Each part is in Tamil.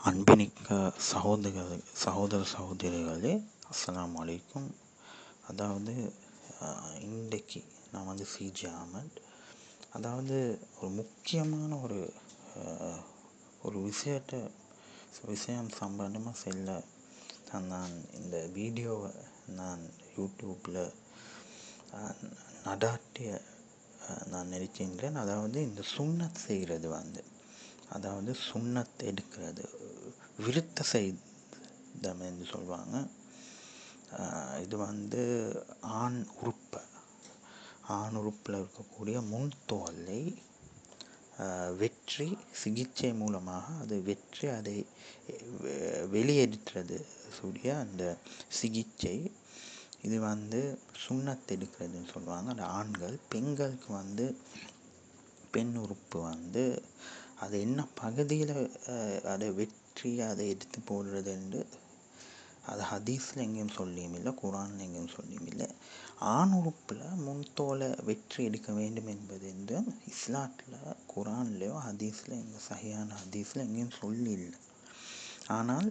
அன்பினிக்க சகோதர சகோதர சகோதரிகளே அஸ்லாம் வலைக்கும் அதாவது இன்றைக்கு நான் வந்து சிஜி அகமட் அதாவது ஒரு முக்கியமான ஒரு ஒரு விஷயத்தை விஷயம் சம்பந்தமாக செல்ல நான் இந்த வீடியோவை நான் யூடியூப்பில் நடாட்டிய நான் நினைக்கின்றேன். அதாவது இந்த சுண்ணத் செய்கிறது வந்து அதாவது சுண்ணத் எடுக்கிறது விருத்த செய்தம் என்று சொல்லுவாங்க இது வந்து ஆண் உறுப்பை. ஆண் உறுப்பில் இருக்கக்கூடிய முன் தோலை வெற்றி சிகிச்சை மூலமாக அது வெற்றி அதை வெ- வெளியேற்றுறது அந்த சிகிச்சை. இது வந்து சுண்ணத்தை எடுக்கிறதுன்னு சொல்லுவாங்க அந்த ஆண்கள் பெண்களுக்கு வந்து பெண் உறுப்பு வந்து அது என்ன பகுதியில் அதை வெற்றி அதை எடுத்து போடுறது என்று அது ஹதீஸில் எங்கேயும் சொல்லியும் இல்லை குரானில் எங்கேயும் சொல்லியும் இல்லை. ஆண் உறுப்பில் முன்தோலை வெற்றி எடுக்க வேண்டும் என்பது என்று இஸ்லாத்தில் குரான்லேயோ ஹதீஸில் எங்கள் சகையான ஹதீஸில் எங்கேயும் சொல்லி இல்லை. ஆனால்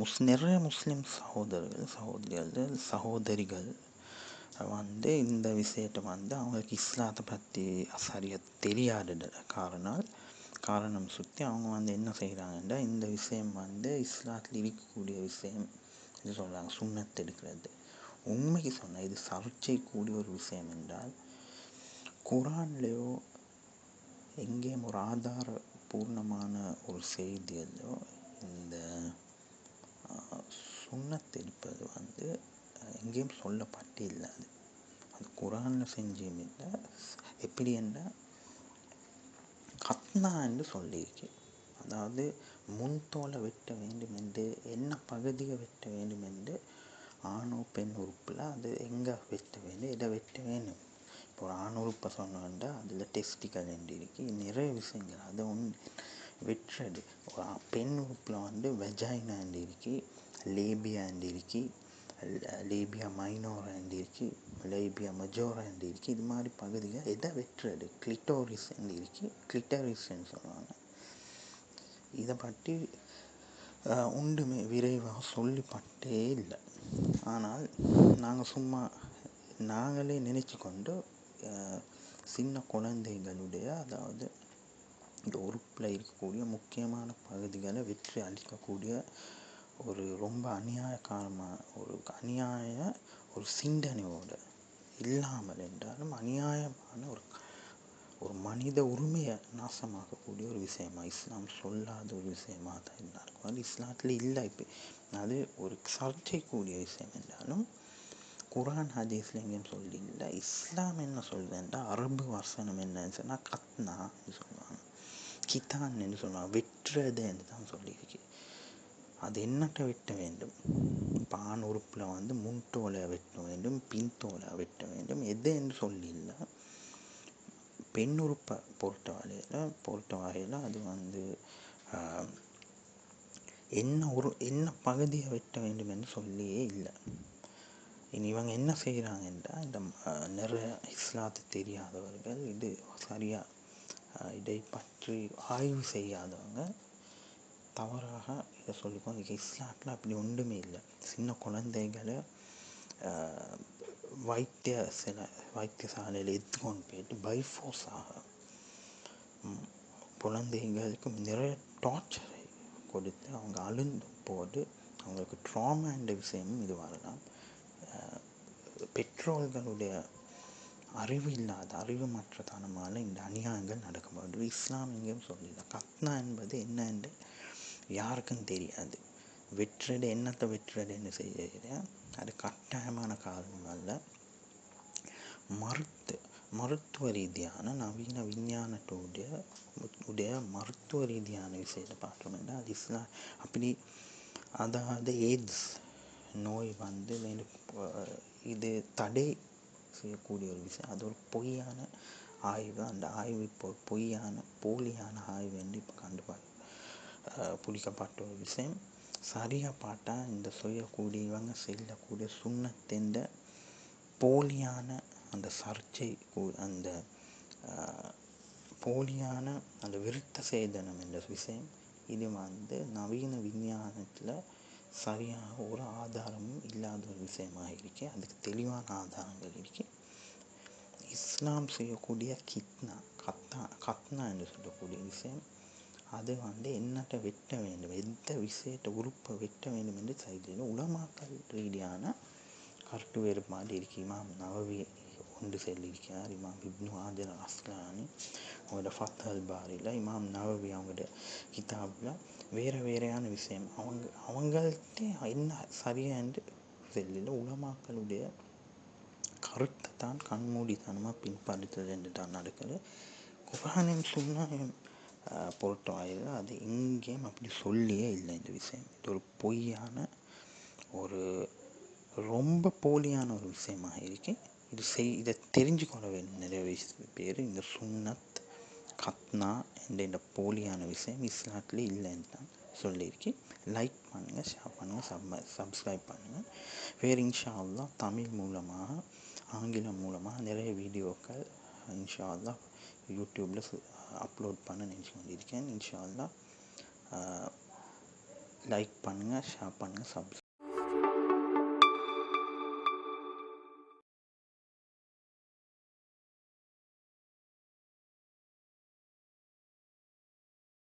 முஸ் நிறைய முஸ்லீம் சகோதரர்கள் சகோதரிகள் சகோதரிகள் வந்து இந்த விஷயத்தை வந்து அவங்களுக்கு இஸ்லாத்தை பற்றி சரியாக தெரியாது காரணம் காரணம் சுற்றி அவங்க வந்து என்ன செய்கிறாங்கன்னா இந்த விஷயம் வந்து இஸ்லாத்தில் இருக்கக்கூடிய விஷயம் இது சொல்கிறாங்க சுண்ணத் எடுக்கிறது. உண்மைக்கு சொன்னால் இது சர்ச்சைக்கூடிய ஒரு விஷயம் என்றால் குரான்லேயோ எங்கேயும் ஒரு ஆதாரபூர்ணமான ஒரு செய்தியிலோ இந்த ஆஹ், சுண்ணத் எடுப்பது வந்து எங்கேயும் சொல்லப்பட்டு இல்லை அது. அது குரானில் செஞ்சும் இல்லை எப்படி என்றால் கத்னா என்று சொல்லியிருக்கு. அதாவது முன்தோலை வெட்ட வேண்டும் என்று என்ன பகுதியை வெட்ட வேண்டும் என்று ஆணோ பெண் உறுப்பில் அது எங்கே வெட்ட வேண்டும் எதை வெட்ட வேண்டும்? இப்போ ஒரு ஆண் உறுப்பை சொன்னோம்னா அதில் டெஸ்டிக்கல் என்று இருக்கு. நிறைய விஷயங்கள். அதை ஒன்று வெட்டுறது. ஒரு பெண் உறுப்பில் வந்து வெஜைனா என்று இருக்கு லேபியா என்று இருக்கு. லேபியா மைனோரா இருக்குது லேபியா மஜோரா இருக்குது இது மாதிரி பகுதிகள் எதை வெட்டுறது? கிளிட்டோரிஸ் இருக்குது இருக்கு கிளிட்டரிஸ்ன்னு சொல்லுவாங்க. இதை பற்றி உண்டுமே விரைவாக சொல்லிப்பட்டே இல்லை. ஆனால் நாங்கள் சும்மா நாங்களே நினைச்சு கொண்டு சின்ன குழந்தைகளுடைய அதாவது இந்த உறுப்பில் இருக்கக்கூடிய முக்கியமான பகுதிகளை வெற்றி அளிக்கக்கூடிய ஒரு ரொம்ப அநியாயக்காரமாக ஒரு அநியாய ஒரு சிந்தனையோடு இல்லாமல் என்றாலும் அநியாயமான ஒரு ஒரு மனித உரிமையை நாசமாக்கக்கூடிய ஒரு விஷயமா இஸ்லாம் சொல்லாத ஒரு விஷயமாக தான் இருந்தா இருக்கும். அது இஸ்லாத்தில் இல்லை. இப்போ அது ஒரு சர்ச்சைக்கூடிய விஷயம் என்றாலும் குரான் ஹதீஸ்ல எங்கேயும் சொல்லி இல்லை இஸ்லாம் என்ன சொல்லுதுன்றா அரபு வசனம் என்னன்னு சொன்னால் கத்னான்னு சொல்லுவாங்க. கிதான் என்று சொல்லுவாங்க. வெட்டுறது என்று தான் சொல்லியிருக்கு. அது என்னட்ட வெட்ட வேண்டும்? இப்போ ஆண் உறுப்பில் வந்து முன்தோலை வெட்ட வேண்டும் பின்தோலை வெட்ட வேண்டும். எது என்று சொல்லி இல்லை பெண் உறுப்பை பொறுத்த வகையில் பொறுத்த வகையில் அது வந்து என்ன ஒரு என்ன பகுதியை வெட்ட வேண்டும் என்று சொல்லியே இல்லை. இனி இவங்க என்ன செய்கிறாங்கன்னா இந்த நிறைய இஸ்லாத்து தெரியாதவர்கள் இது சரியாக இதை பற்றி ஆய்வு செய்யாதவங்க தவறாக இருக்க சொல்லிப்போம். இது இஸ்லாத்தில் அப்படி ஒன்றுமே இல்லை. சின்ன குழந்தைகளை வைத்திய சில வைத்தியசாலையில் எடுத்துக்கொண்டு போயிட்டு பைஃபோர்ஸாக குழந்தைங்களுக்கு நிறைய டார்ச்சரை கொடுத்து அவங்க அழுந்து போது அவங்களுக்கு ட்ராமா என்ற விஷயமும் இது வரலாம். பெற்றோர்களுடைய அறிவு இல்லாத அறிவு தனமால் இந்த அநியாயங்கள் நடக்கும்போது இஸ்லாம் எங்கேயும் சொல்லல கத்னா என்பது என்ன என்று யாருக்கும் தெரியாது. வெற்றுறது என்னத்தை வெற்றுறதுன்னு செய்ய அது கட்டாயமான காரணம் அல்ல. மருத்து மருத்துவ ரீதியான நவீன விஞ்ஞானத்துடைய உடைய மருத்துவ ரீதியான விஷயத்தை பார்த்தோம்னா அது இஸ்லா அப்படி அதாவது எய்ட்ஸ் நோய் வந்து இது தடை செய்யக்கூடிய ஒரு விஷயம். அது ஒரு பொய்யான ஆய்வு. அந்த ஆய்வு இப்போ பொய்யான போலியான ஆய்வு என்று இப்போ கண்டுபாடு பிடிக்கப்பட்ட ஒரு விஷயம். சரியாக பார்த்தா இந்த செய்யக்கூடிய இவங்க செல்லக்கூடிய சுண்ணத்தின் போலியான அந்த சர்ச்சை கூ- அந்த போலியான அந்த விருத்த சேதனம் என்ற விஷயம். இது வந்து நவீன விஞ்ஞானத்தில் சரியாக ஒரு ஆதாரமும் இல்லாத ஒரு விஷயமாக இருக்கு அதுக்கு தெளிவான ஆதாரங்கள் இருக்கு. இஸ்லாம் செய்யக்கூடிய கித்னா கத்னா கத்னா என்று சொல்லக்கூடிய விஷயம். அது வந்து என்னட்ட வெட்ட வேண்டும் எந்த விஷயத்தை உறுப்பை வெட்ட வேண்டும் என்று சரியில்லை உலமாக்கல் ரீதியான கருத்து வேறுபாடு இருக்கு இமாம் நவவி ஒன்று சொல்லியிருக்கிறார் இமாம் இப்னு ஆஜர் அஸ்லானி அவங்களோட ஃபத்தல் பாரியில் இமாம் நவவி அவங்களோட கிதாபில் வேறு வேறையான விஷயம் அவங்க அவங்கள்ட்ட என்ன சரியான்று தெரியல உலமாக்களுடைய கருத்தை தான் கண்மூடித்தனமாக பின்பற்றுறது என்று தான் நடக்குது குரானின் பொருட்டம் பொறுத்தவரையில் அது எங்கேயும் அப்படி சொல்லியே இல்லை இந்த விஷயம். இது ஒரு பொய்யான ஒரு ரொம்ப போலியான ஒரு விஷயமாக இருக்கு. இது செய் இதை தெரிஞ்சுக்கொள்ள வேண்டும் நிறைய விஷயத்து பேர் இந்த சுன்னத் கத்னா என்ற இந்த போலியான விஷயம் இஸ்லாத்தில் இல்லைன்னு தான் சொல்லியிருக்கு. லைக் பண்ணுங்கள் ஷேர் பண்ணுங்கள் சப் சப்ஸ்கிரைப் பண்ணுங்கள் வேறு இன்ஷா அல்லா தமிழ் மூலமாக ஆங்கிலம் மூலமாக நிறைய வீடியோக்கள் இன்ஷா அல்லா யூடியூப்பில் அப்லோட் பண்ண நினச்சி கொண்டிருக்கேன் இன்ஷா லைக் பண்ணுங்கள் ஷேர் பண்ணுங்கள் சப்ஸ்